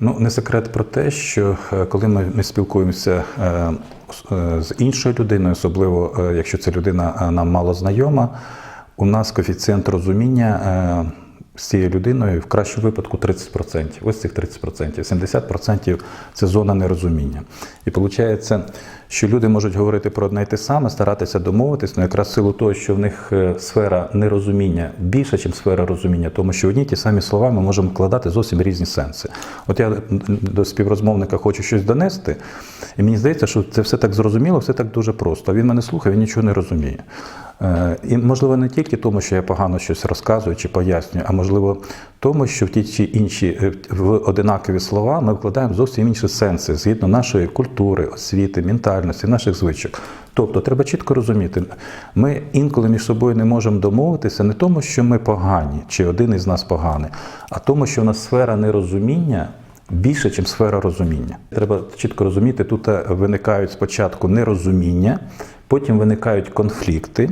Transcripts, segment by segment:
Ну, не секрет про те, що е, коли ми, спілкуємося е, з- е, іншою людиною, особливо якщо ця людина нам мало знайома, у нас коефіцієнт розуміння з цією людиною в кращому випадку 30%. Ось цих 30%. 70% це зона нерозуміння. І виходить, що люди можуть говорити про одне й те саме, старатися домовитись, але якраз в силу того, що в них е, сфера нерозуміння більша, ніж сфера розуміння, тому що одні ті самі слова ми можемо вкладати зовсім різні сенси. От я до співрозмовника хочу щось донести, і мені здається, що це все так зрозуміло, все так дуже просто. Він мене слухає, він нічого не розуміє. Е, І можливо не тільки тому, що я погано щось розказую чи пояснюю, а можливо тому, що в ті чи інші е, в одинакові слова ми вкладаємо зовсім інші сенси згідно нашої культури, освіти, ментальності, наших звичок. Тобто треба чітко розуміти, ми інколи між собою не можемо домовитися не тому, що ми погані, чи один із нас поганий, а тому, що в нас сфера нерозуміння більше, ніж сфера розуміння. Треба чітко розуміти, тут е, виникають спочатку нерозуміння, потім виникають конфлікти,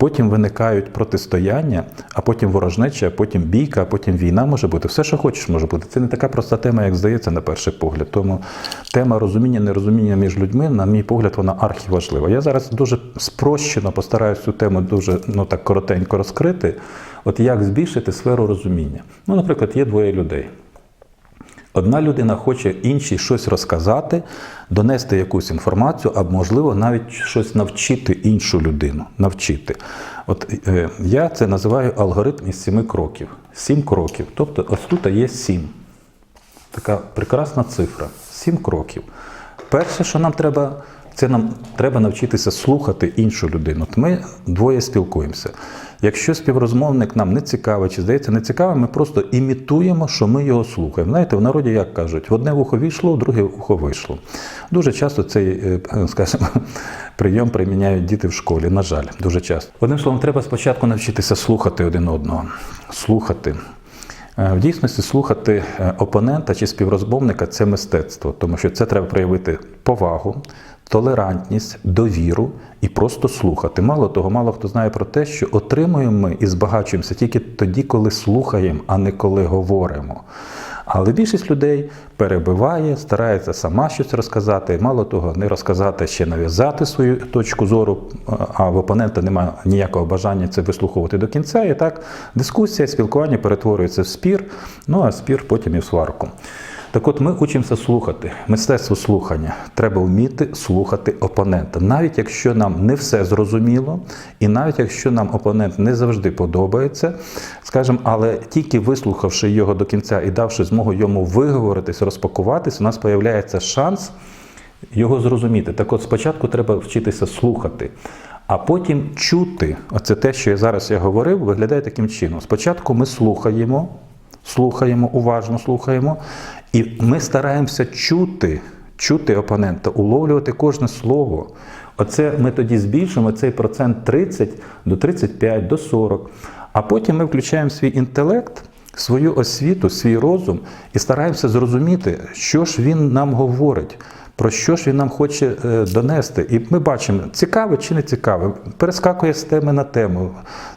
потім виникають протистояння, а потім ворожнеча, а потім бійка, а потім війна може бути. Все, що хочеш, може бути. Це не така проста тема, як здається на перший погляд. Тому тема розуміння, нерозуміння між людьми, на мій погляд, вона архіважлива. Я зараз дуже спрощено постараюсь цю тему дуже ну так коротенько розкрити. От як збільшити сферу розуміння? Ну, наприклад, є двоє людей. Одна людина хоче іншій щось розказати, донести якусь інформацію, а можливо навіть щось навчити іншу людину. Навчити. От е, я це називаю алгоритм із сіми кроків. Сім кроків. Тобто ось тут є сім. Така прекрасна цифра. Сім кроків. Перше, що нам треба, це нам треба навчитися слухати іншу людину. Ми двоє спілкуємося. Якщо співрозмовник нам не цікавий чи здається не цікавий, ми просто імітуємо, що ми його слухаємо. Знаєте, в народі як кажуть, в одне вухо війшло, в друге вухо вийшло. Дуже часто цей, е, скажімо, прийом приміняють діти в школі. На жаль, дуже часто. Одним словом, треба спочатку навчитися слухати один одного. Слухати. Е, В дійсності слухати е, опонента чи співрозмовника це мистецтво, тому що це треба проявити повагу, толерантність, довіру і просто слухати. Мало того, мало хто знає про те, що отримуємо ми і збагачуємося тільки тоді, коли слухаємо, а не коли говоримо. Але більшість людей перебиває, старається сама щось розказати. Мало того, не розказати ще нав'язати свою точку зору, а в опонента немає ніякого бажання це вислуховувати до кінця. І так дискусія, спілкування перетворюється в спір, ну а спір потім і в сварку. Так от ми учимося слухати. Мистецтво слухання. Треба вміти слухати опонента. Навіть якщо нам не все зрозуміло, і навіть якщо нам опонент не завжди подобається, скажімо, але тільки вислухавши його до кінця і давши змогу йому виговоритись, розпакуватись, у нас з'являється шанс його зрозуміти. Так от спочатку треба вчитися слухати. А потім чути, оце те, що я зараз я говорив, виглядає таким чином. Спочатку ми слухаємо, слухаємо, уважно слухаємо, і ми стараємося чути, чути опонента, уловлювати кожне слово. Оце ми тоді збільшимо цей процент 30 до 35, до 40. А потім ми включаємо свій інтелект, свою освіту, свій розум і стараємося зрозуміти, що ж він нам говорить. Про що ж він нам хоче е, донести? І ми бачимо, цікаве чи не цікаве. Перескакує з теми на тему.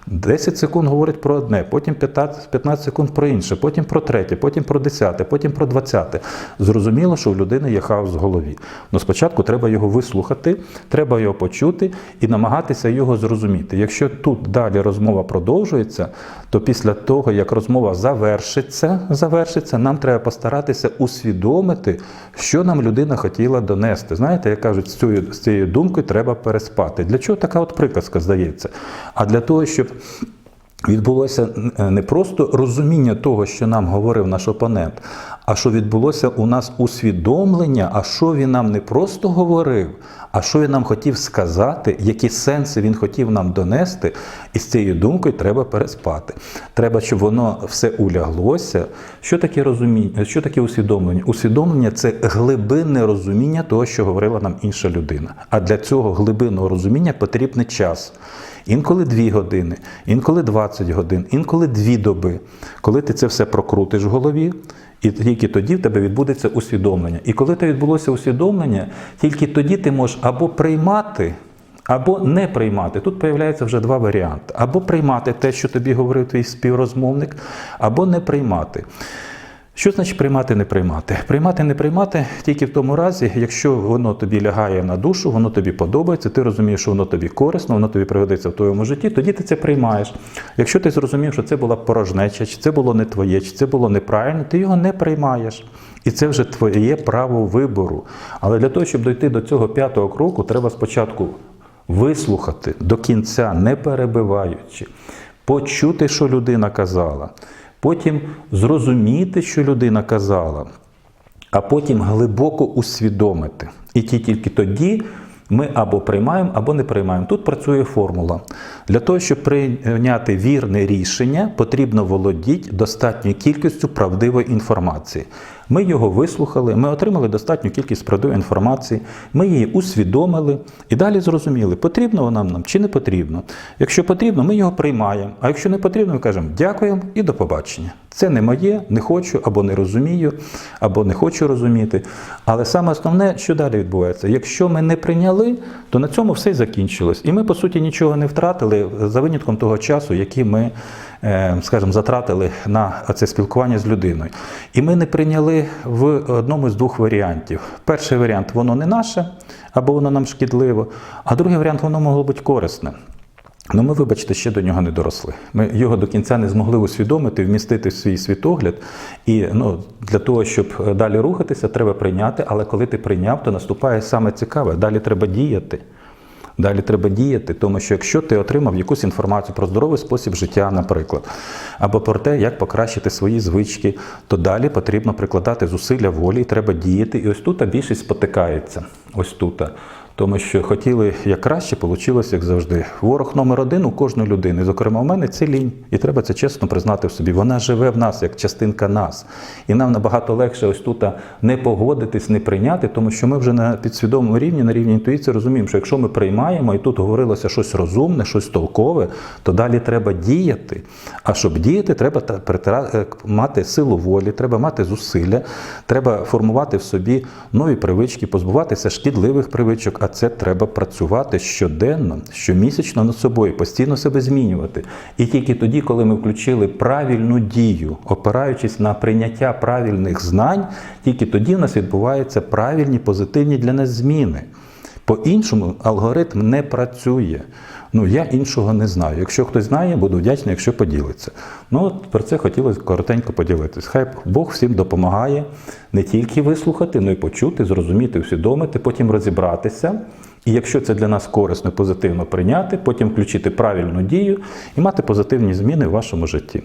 10 секунд говорить про одне, потім 15, 15 секунд про інше, потім про третє, потім про десяте, потім про двадцяте. Зрозуміло, що в людини є хаос в голові. Но спочатку треба його вислухати, треба його почути і намагатися його зрозуміти. Якщо тут далі розмова продовжується, то після того, як розмова завершиться, завершиться, нам треба постаратися усвідомити, що нам людина хотіла донести. Знаєте, як кажуть, з цією, з цією думкою треба переспати. Для чого така от приказка здається? А для того, щоб відбулося не просто розуміння того, що нам говорив наш опонент, а що відбулося у нас усвідомлення, а що він нам не просто говорив, а що він нам хотів сказати, які сенси він хотів нам донести, і з цією думкою треба переспати. Треба, щоб воно все уляглося. Що таке розуміння? Що таке усвідомлення? Усвідомлення це глибинне розуміння того, що говорила нам інша людина. А для цього глибинного розуміння потрібний час. Інколи 2 години, інколи 20 годин, інколи 2 доби. Коли ти це все прокрутиш в голові, і тільки тоді в тебе відбудеться усвідомлення. І коли те відбулося усвідомлення, тільки тоді ти можеш або приймати, або не приймати. Тут появляється вже два варіанти: або приймати те, що тобі говорив твій співрозмовник, або не приймати. Що значить приймати, не приймати? Приймати, не приймати тільки в тому разі, якщо воно тобі лягає на душу, воно тобі подобається, ти розумієш, що воно тобі корисно, воно тобі пригодиться в твоєму житті, тоді ти це приймаєш. Якщо ти зрозумів, що це була порожнеча, чи це було не твоє, чи це було неправильно, ти його не приймаєш. І це вже твоє право вибору. Але для того, щоб дойти до цього п'ятого кроку, треба спочатку вислухати до кінця, не перебиваючи, почути, що людина казала, потім зрозуміти, що людина казала, а потім глибоко усвідомити. І ті- тільки тоді ми або приймаємо, або не приймаємо. Тут працює формула. Для того, щоб прийняти вірне рішення, потрібно володіти достатньою кількістю правдивої інформації. Ми його вислухали, ми отримали достатню кількість правдивої інформації, ми її усвідомили і далі зрозуміли, потрібно вона нам чи не потрібно. Якщо потрібно, ми його приймаємо. А якщо не потрібно, ми кажемо дякуємо і до побачення. Це не моє, не хочу або не розумію, або не хочу розуміти. Але саме основне, що далі відбувається, якщо ми не прийняли, то на цьому все закінчилось. І ми, по суті, нічого не втратили за винятком того часу, який ми, скажімо, затратили на це спілкування з людиною. І ми не прийняли в одному з двох варіантів. Перший варіант воно не наше, або воно нам шкідливо, а другий варіант воно могло бути корисне. Ну, ми, вибачте, ще до нього не доросли. Ми його до кінця не змогли усвідомити, вмістити в свій світогляд. І ну, для того, щоб далі рухатися, треба прийняти. Але коли ти прийняв, то наступає саме цікаве. Далі треба діяти. Далі треба діяти, тому що якщо ти отримав якусь інформацію про здоровий спосіб життя, наприклад, або про те, як покращити свої звички, то далі потрібно прикладати зусилля волі, і треба діяти. І ось тут більшість спотикається. Ось тут. Тому що хотіли як краще, вийшло, як завжди. Ворог номер один у кожної людини. Зокрема, у мене це лінь. І треба це чесно признати в собі. Вона живе в нас як частинка нас. І нам набагато легше ось тут не погодитись, не прийняти, тому що ми вже на підсвідомому рівні, на рівні інтуїції розуміємо, що якщо ми приймаємо, і тут говорилося щось розумне, щось толкове, то далі треба діяти. А щоб діяти, треба е, мати силу волі, треба мати зусилля, треба формувати в собі нові привички, позбуватися шкідливих привичок. А це треба працювати щоденно, щомісячно над собою, постійно себе змінювати. І тільки тоді, коли ми включили правильну дію, опираючись на прийняття правильних знань, тільки тоді в нас відбуваються правильні, позитивні для нас зміни. По-іншому алгоритм не працює. Ну, я іншого не знаю. Якщо хтось знає, буду вдячний, якщо поділиться. Ну, от про це хотілося коротенько поділитись. Хай Бог всім допомагає не тільки вислухати, але й почути, зрозуміти, усвідомити, потім розібратися. І якщо це для нас корисно, позитивно прийняти, потім включити правильну дію і мати позитивні зміни в вашому житті.